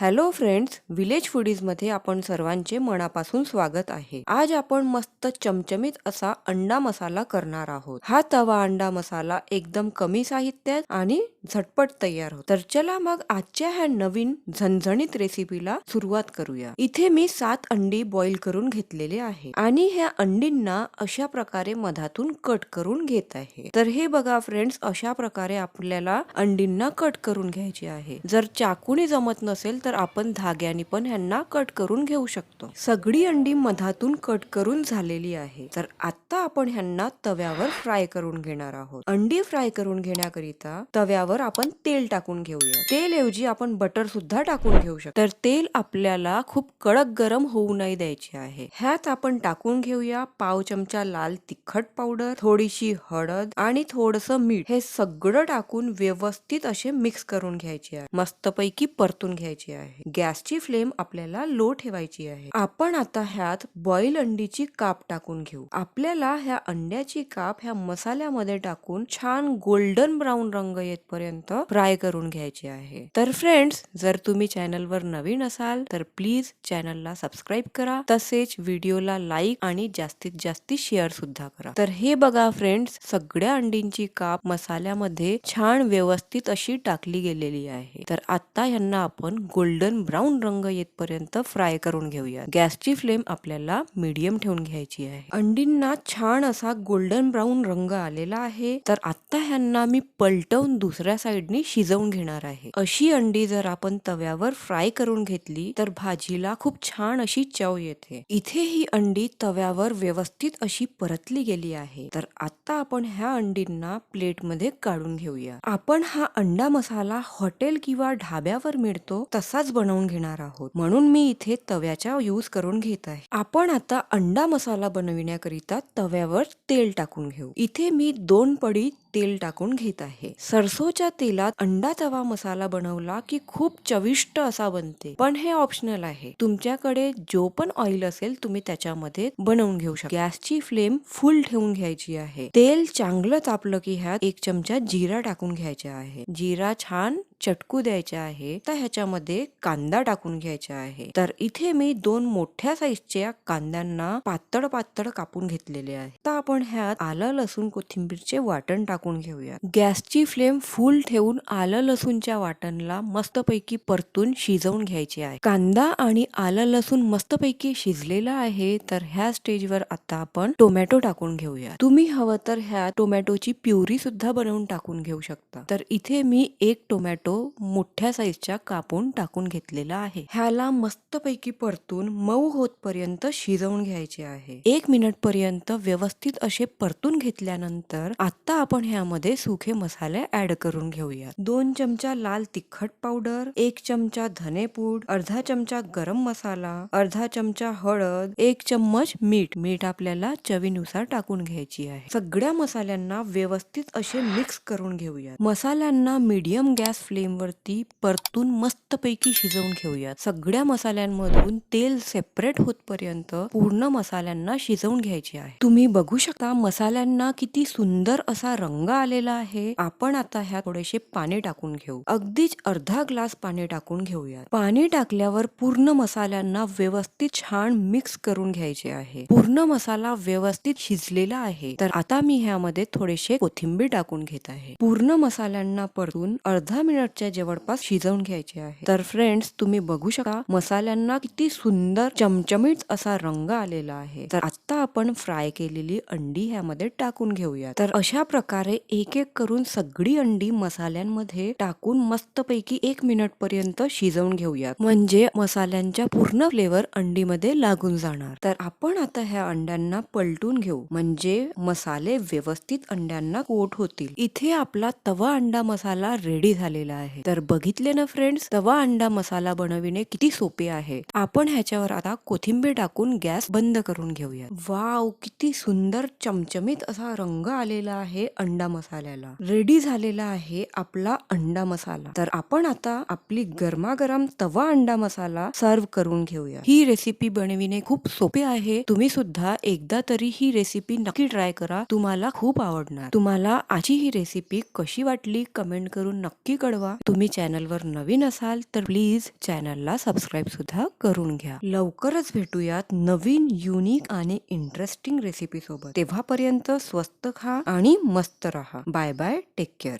Hello friends village फुडीजमध्ये आपण सर्वांचे मनापासून स्वागत आहे. आज आपण मस्त चमचमीत असा अंडा मसाला करणार आहोत. हा तवा अंडा मसाला एकदम कमी साहित्यात आणि झटपट तयार होतो. तर चला मग आजच्या ह्या नवीन झणझणीत रेसिपीला सुरुवात करूया. इथे मी सात अंडी बॉईल करून घेतलेले आहे. आणि ह्या अंडींना अशा प्रकारे मधातून कट करून घेत आहे. तर हे बघा फ्रेंड्स अशा प्रकारे आपल्याला अंडींना कट करून घ्यायचे आहे. जर चाकूने जमत नसेल तर तर आपण धाग्याने पण ह्यांना कट करून घेऊ शकतो. सगळी अंडी मधातून कट करून झालेली आहे. तर आता आपण ह्यांना तव्यावर फ्राय करून घेणार आहोत. अंडी फ्राय करून घेण्याकरिता तव्यावर आपण तेल टाकून घेऊया. तेल ऐवजी आपण बटर सुद्धा टाकून घेऊ शकतो. तर तेल आपल्याला खूप कडक गरम होऊ नाही द्यायचे आहे. ह्यात आपण टाकून घेऊया पाव चमचा लाल तिखट पावडर थोडीशी हळद आणि थोडस मीठ. हे सगळं टाकून व्यवस्थित असे मिक्स करून घ्यायचे आहे. मस्तपैकी परतून घ्यायची आहे. गॅसची फ्लेम आपल्याला लो ठेवायची आहे. आपण आता ह्यात बॉईल अंडीची काप टाकून घेऊ. आपल्याला ह्या अंड्याची काप ह्या मसाल्यामध्ये टाकून छान गोल्डन ब्राऊन रंग येतपर्यंत फ्राय करून घ्यायची आहे. तर फ्रेंड्स जर तुम्ही चॅनलवर नवीन असाल तर प्लीज चॅनलला सबस्क्राईब करा. तसेच व्हिडिओला लाईक आणि जास्तीत जास्त शेअर सुद्धा करा. तर हे बघा फ्रेंड्स सगळ्या अंडींची काप मसाल्यामध्ये छान व्यवस्थित अशी टाकली गेलेली आहे. तर आता ह्यांना आपण गोल्ड गोल्डन ब्राऊन रंग येतपर्यंत फ्राय करून घेऊया. गॅसची फ्लेम आपल्याला मीडियम ठेवून घ्यायची आहे. अंडींना छान असा गोल्डन ब्राऊन रंग आलेला आहे. तर आता ह्यांना मी पलटवून दुसऱ्या साईडनी शिजवून घेणार आहे. अशी अंडी जर आपण तव्यावर फ्राय करून घेतली तर भाजीला खूप छान अशी चव येते. इथे ही अंडी तव्यावर व्यवस्थित अशी परतली गेली आहे. तर आता आपण ह्या अंडींना प्लेटमध्ये काढून घेऊया. आपण हा अंडा मसाला हॉटेल किंवा ढाब्यावर मिळतो तसा असाच बनवून घेणार आहोत. म्हणून मी इथे तव्याचा यूज करून घेत आहे. आपण आता अंडा मसाला बनविण्याकरिता तव्यावर तेल टाकून घेऊ. इथे मी दोन पडी तेल टाकून घेत आहे. सरसोच्या तेलात अंडा तवा मसाला बनवला की खूप चविष्ट असा बनते. पण हे ऑप्शनल आहे. तुमच्याकडे जो पण ऑइल असेल तुम्ही त्याच्यामध्ये बनवून घेऊ शकता. गॅसची फ्लेम फुल ठेवून घ्यायची आहे. तेल चांगलं तापलं की ह्यात एक चमचा जिरा टाकून घ्यायचा आहे. जिरा छान चटकू द्यायचा आहे तर ह्याच्यामध्ये कांदा टाकून घ्यायचा आहे. तर इथे मी दोन मोठ्या साईजच्या कांद्यांना पातळ पातळ कापून घेतलेले आहे. तर आपण ह्यात आलं लसूण कोथिंबीरचे वाटण टाकून घेऊया. गॅसची फ्लेम फुल ठेवून आलं लसूणच्या वाटणला मस्तपैकी परतून शिजवून घ्यायचे आहे. कांदा आणि आलं लसूण मस्तपैकी शिजलेला आहे तर ह्या स्टेजवर आता आपण टोमॅटो टाकून घेऊया. तुम्ही हवं तर ह्या टोमॅटोची प्युरी सुद्धा बनवून टाकून घेऊ शकता. तर इथे मी एक टोमॅटो मोठ्या साईजच्या कापून टाकून घेतलेला आहे. ह्याला मस्तपैकी परतून मऊ होत पर्यंत शिजवून घ्यायचे आहे. एक मिनिट पर्यंत व्यवस्थित असे परतून घेतल्यानंतर आता आपण ह्यामध्ये सुखे मसाले ऍड करून घेऊया दोन चमचा लाल तिखट पावडर एक चमचा धनेपूड अर्धा चमचा गरम मसाला अर्धा चमचा हळद एक चम्मच मीठ. मीठ आपल्याला चवीनुसार टाकून घ्यायची आहे. सगळ्या मसाल्यांना व्यवस्थित असे मिक्स करून घेऊया मसाल्यांना मीडियम गॅस फ्लेम वरती परतून मस्तपैकी शिजवून घेऊयात. सगळ्या मसाल्यांमधून तेल सेपरेट होतपर्यंत पूर्ण मसाल्यांना शिजवून घ्यायचे आहे. तुम्ही बघू शकता मसाल्यांना किती सुंदर असा रंग आलेला आहे. आपण आता ह्या थोडेसे पाणी टाकून घेऊ. अगदीच अर्धा ग्लास पाणी टाकून घेऊयात. पाणी टाकल्यावर पूर्ण मसाल्यांना व्यवस्थित छान मिक्स करून घ्यायचे आहे. पूर्ण मसाला व्यवस्थित शिजलेला आहे. तर आता मी ह्यामध्ये थोडेसे कोथिंबीर टाकून घेत आहे. पूर्ण मसाल्यांना परतून अर्धा मिनिट मिनिटच्या जवळपास शिजवून घ्यायचे आहे. तर फ्रेंड्स तुम्ही बघू शकता मसाल्यांना किती सुंदर चमचमीत असा रंग आलेला आहे. तर आता आपण फ्राय केलेली अंडी ह्यामध्ये टाकून घेऊया तर अशा प्रकारे एक एक करून सगळी अंडी मसाल्यांमध्ये टाकून मस्तपैकी एक मिनिट पर्यंत शिजवून घेऊया म्हणजे मसाल्यांच्या पूर्ण फ्लेवर अंडीमध्ये लागून जाणार. तर आपण आता ह्या अंड्यांना पलटून घेऊ. म्हणजे मसाले व्यवस्थित अंड्यांना कोट होतील. इथे आपला तवा अंडा मसाला रेडी झालेला आहे. तर बघितले ना फ्रेंड्स तवा अंडा मसाला बनविणे किती सोपे आहे. आपण ह्याच्यावर आता कोथिंबीर टाकून गॅस बंद करून घेऊया. वाव किती सुंदर चमचमीत असा रंग आलेला आहे अंडा मसाल्याला. रेडी झालेला आहे आपला अंडा मसाला. तर आपण आता आपली गरमागरम तवा अंडा मसाला सर्व करून घेऊया. ही रेसिपी बनविणे खूप सोपे आहे. तुम्ही सुद्धा एकदा तरी ही रेसिपी नक्की ट्राय करा. तुम्हाला खूप आवडणार. तुम्हाला आजची ही रेसिपी कशी वाटली कमेंट करून नक्की कळवा. तुम्ही चॅनलवर नवीन असाल तर प्लीज चॅनलला सबस्क्राईब सुद्धा करून घ्या. लवकरच भेटूयात नवीन युनिक आणि इंटरेस्टिंग रेसिपी सोबत. तेव्हापर्यंत स्वस्त खा आणि मस्त राहा. Bye bye take care